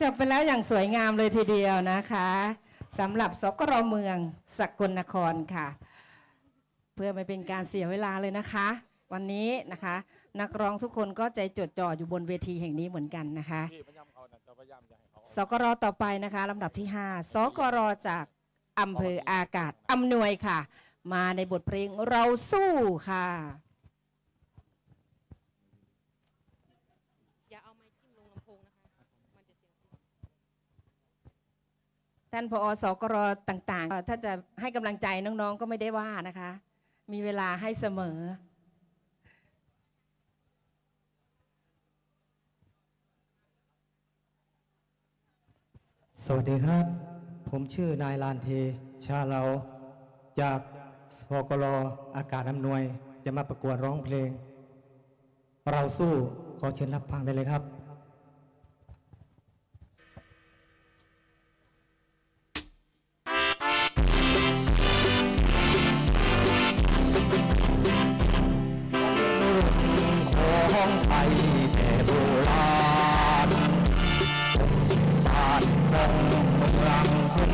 จบไปแล้วอย่างสวยงามเลยทีเดียวนะคะสำหรับสกรเมืองสกลนครค่ะ เพื่อไม่เป็นการเสียเวลาเลยนะคะ วันนี้นะคะ นักร้องทุกคนก็ใจจดจ่ออยู่บนเวทีแห่งนี้เหมือนกันนะคะสกรต่อไปนะคะลำดับที่ 5 สกรจากอำเภออากาศอำนวยค่ะ มาในบทเพลงเราสู้ค่ะ อย่าเอาไม้จิ้มลงลำโพงนะคะ มันจะเสียงดัง ท่านพอสกรต่างๆ ถ้าจะให้กำลังใจน้องๆก็ไม่ได้ว่านะคะ มีเวลาให้เสมอ สวัสดีครับ ผมชื่อนายลานเท ชาเรา จากสกลอากาศอำนวย จะมาประกวดร้องเพลง เราสู้ขอเชิญรับฟังได้เลยครับ ของไทยแต่โบราณตานเมืองคน